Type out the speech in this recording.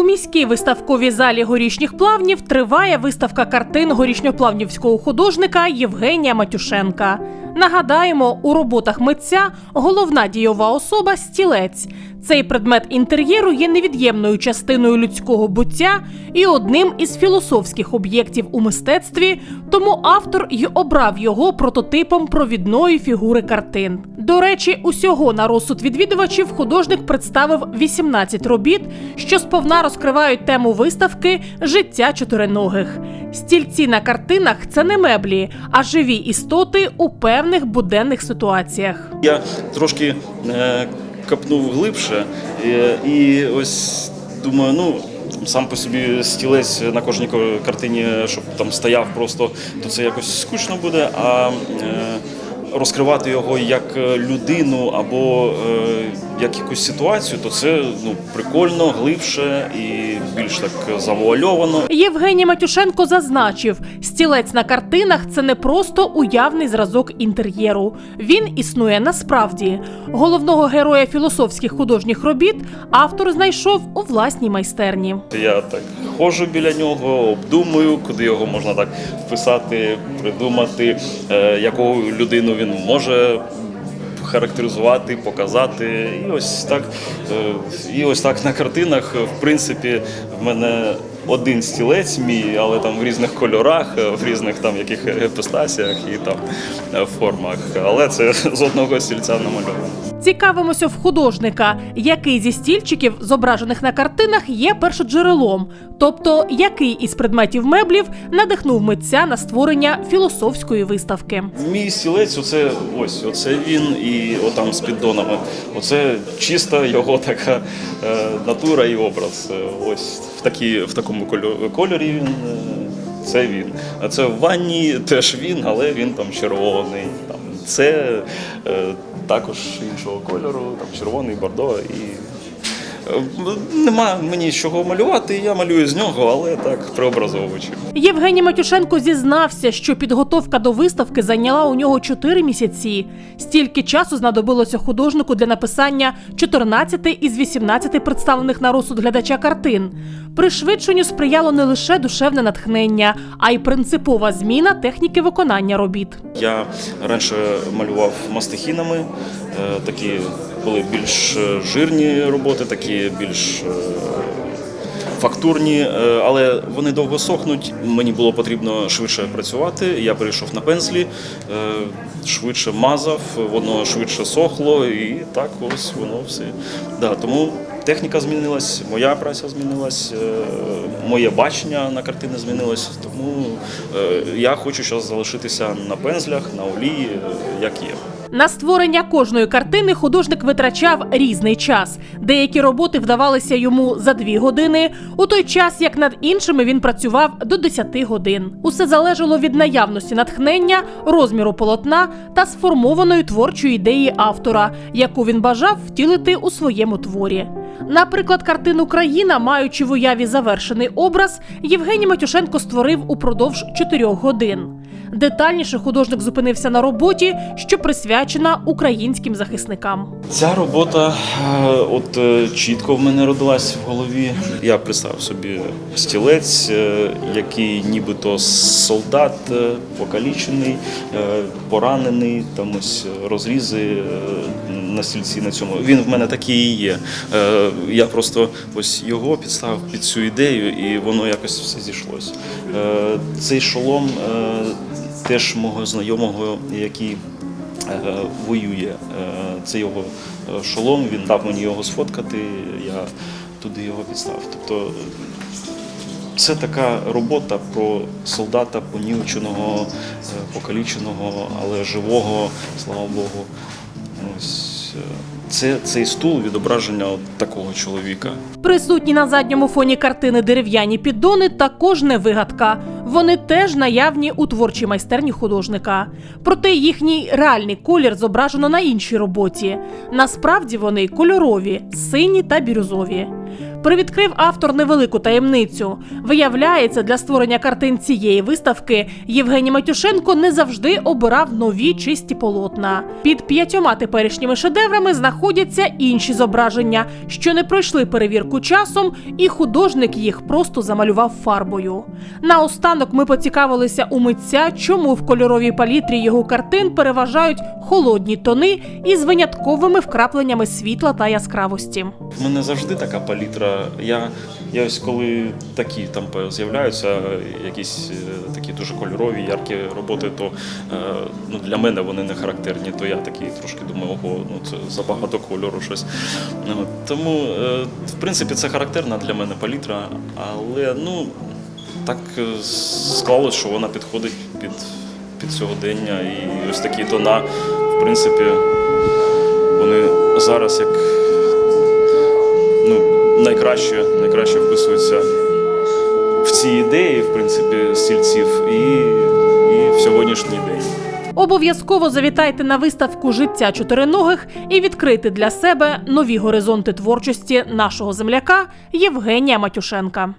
У міській виставковій залі горішніх плавнів триває виставка картин горішньоплавнівського художника Євгенія Матюшенка. Нагадаємо, у роботах митця головна дійова особа стілець. Цей предмет інтер'єру є невід'ємною частиною людського буття і одним із філософських об'єктів у мистецтві, тому автор й обрав його прототипом провідної фігури картин. До речі, усього на розсуд відвідувачів художник представив 18 робіт, що сповна розкривають тему виставки Життя чотириногих. Стільці на картинах це не меблі, а живі істоти у певних буденних ситуаціях. Я трошки е, копнув глибше е, і ось думаю, ну. Сам по собі стілець на кожній ко- картині, щоб там стояв просто, то це якось скучно буде. А е, розкривати його як е, людину або е, як якусь ситуацію, то це ну прикольно, глибше і більш так завуальовано. Євгеній Матюшенко зазначив, стілець на картинах це не просто уявний зразок інтер'єру. Він існує насправді. Головного героя філософських художніх робіт автор знайшов у власній майстерні. Я так ходжу біля нього, обдумую, куди його можна так вписати, придумати, е, яку людину він може характеризувати, показати. І ось так, е, і ось так на картинах, в принципі, в мене один стілець мій, але там в різних кольорах, е, в різних там яких епістасіях і там е, формах. Але це з одного стільця намальовано. Цікавимося в художника, який зі стільчиків, зображених на картинах, є першоджерелом, тобто який із предметів меблів надихнув митця на створення філософської виставки. Мій стілець, оце ось, оце він і отам з піддонами. Оце чиста його така е, натура і образ. Е, Ось в, такі, в такому кольорі він. е, Це він. А це в ванні теж він, але він там червоний. Там це е, також іншого кольору, там червоний, бордо і. Нема мені чого малювати, я малюю з нього, але так преобразовуючи. Євгеній Матюшенко зізнався, що підготовка до виставки зайняла у нього 4 місяці. Стільки часу знадобилося художнику для написання 14 із 18 представлених на розсуд глядача картин. Пришвидшенню сприяло не лише душевне натхнення, а й принципова зміна техніки виконання робіт. Я раніше малював мастихінами, е, такі були більш е, жирні роботи, такі більш е, фактурні, е, але вони довго сохнуть. Мені було потрібно швидше працювати. Я перейшов на пензлі, швидше мазав, воно швидше сохло, і так ось воно все. Да, тому техніка змінилась, моя праця змінилась, моє бачення на картини змінилось. Тому я хочу зараз залишитися на пензлях, на олії, як є. На створення кожної картини художник витрачав різний час. Деякі роботи вдавалися йому за дві години, у той час як над іншими він працював до 10 годин. Усе залежало від наявності натхнення, розміру полотна та сформованої творчої ідеї автора, яку він бажав втілити у своєму творі. Наприклад, картину Країна, маючи в уяві завершений образ, Євгеній Матюшенко створив упродовж 4 годин. Детальніше художник зупинився на роботі, що присвячена українським захисникам. Ця робота е, от е, чітко в мене родилась в голові. Я представив собі стілець, е, який нібито солдат, покалічений, поранений, там ось розрізи на стільці на цьому. Він в мене такий і є. Я просто ось його підставив під цю ідею, і воно якось все зійшлось. Цей шолом теж мого знайомого, який е, воює. Е, Це його е, шолом, він дав мені його сфоткати, я туди його відстав. Тобто це така робота про солдата понівченого, покаліченого, але живого, слава Богу. Ось це цей стул відображення от такого чоловіка. Присутні на задньому фоні картини дерев'яні піддони також не вигадка. Вони теж наявні у творчій майстерні художника. Проте їхній реальний колір зображено на іншій роботі. Насправді вони кольорові, сині та бірюзові. Привідкрив автор невелику таємницю. Виявляється, для створення картин цієї виставки Євгеній Матюшенко не завжди обирав нові чисті полотна. Під п'ятьома теперішніми шедеврами знаходяться інші зображення, що не пройшли перевірку часом, і художник їх просто замалював фарбою. Наостанок ми поцікавилися у митця, чому в кольоровій палітрі його картин переважають холодні тони із винятковими вкрапленнями світла та яскравості. Мене завжди така палітра. Я, я ось коли такі там з'являються якісь е, такі дуже кольорові, яркі роботи, то е, ну, для мене вони не характерні, то я такий трошки думаю, ого, ну це забагато кольору щось. Ну, Тому, е, в принципі, це характерна для мене палітра, але ну, так склалось, що вона підходить під, під сьогодення. І ось такі тона, в принципі, вони зараз як ну, найкраще, найкраще вписується в ці ідеї, в принципі, стільців і, і в сьогоднішній день. Обов'язково завітайте на виставку життя чотириногих і відкрити для себе нові горизонти творчості нашого земляка Євгенія Матюшенка.